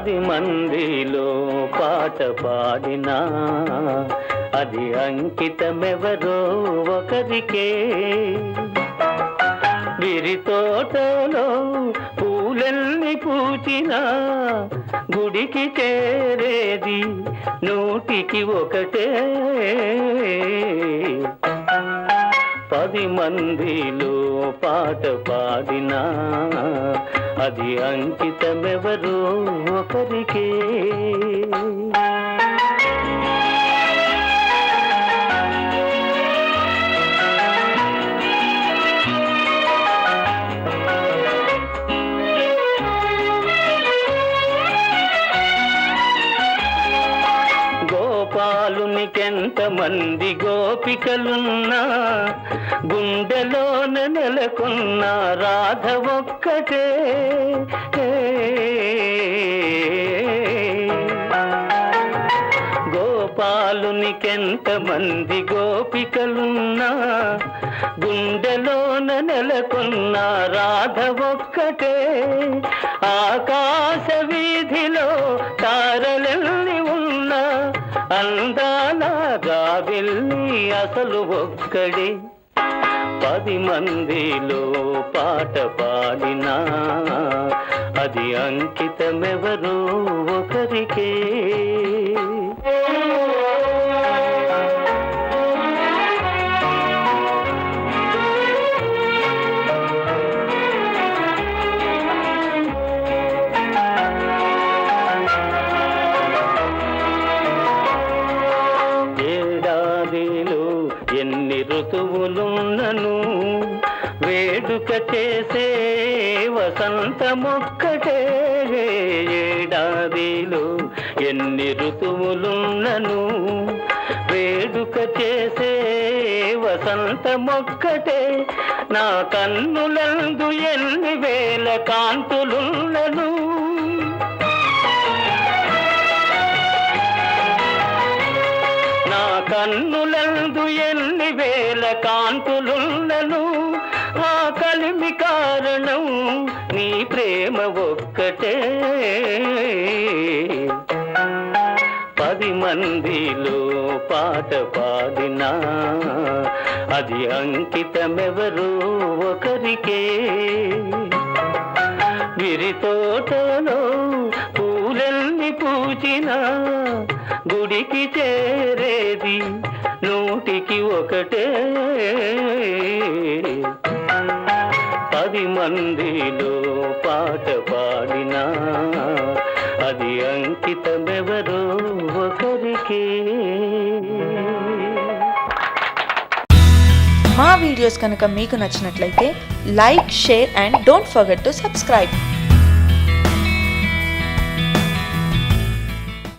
పది మందిలో పాట పాడినా. అది అంకితమెవరో ఒకరికే. విరి తోటలో పూలెల్ని పూచినా. గుడికి చేరేది నూటికి ఒకటే. పది మందిలో పాట పాడినా. అది అంకితమెవరో ఒకరికే. గోపాలునికెంత మంది గోపికలున్నా గుండెలోన నెలకొన్న రాధ ఒక్కటే. గోపాలునికెంత మంది గోపికలున్నా గుండెలోన నెలకొన్న రాధ ఒక్కటే. ఆకాశ వీధిలో తారలెల్లి ఉన్న అంద వెళ్ళి అసలు ఒక్కడే. పది మందిలో పాట పాడినా. అది అంకితమే ఎన్ని ఋతువులున్నను? వేడుక చేసే వసంతమొక్కటే ఏడాదిలో ఎన్ని ఋతువులున్నను? వేడుక చేసే వసంతమొక్కటే నా కన్నులందు ఎన్ని వేల కాంతులున్నను? కన్నులందు ఎన్ని వేల కాంతులున్నను ఆ కలిమి కారణం నీ ప్రేమ ఒక్కటే. పది మందిలో పాట పాడినా అది అంకితమెవరు ఒకరికే. విరి తోటలో పూలెల్ని పూచినా గుడికి చేరేది నూటికి ఒకటే. పది మందిలో పాట పాడినా అది అంకితమెవరో ఒకరికి. మా వీడియోస్ కనుక మీకు నచ్చినట్లయితే like share and don't forget to subscribe.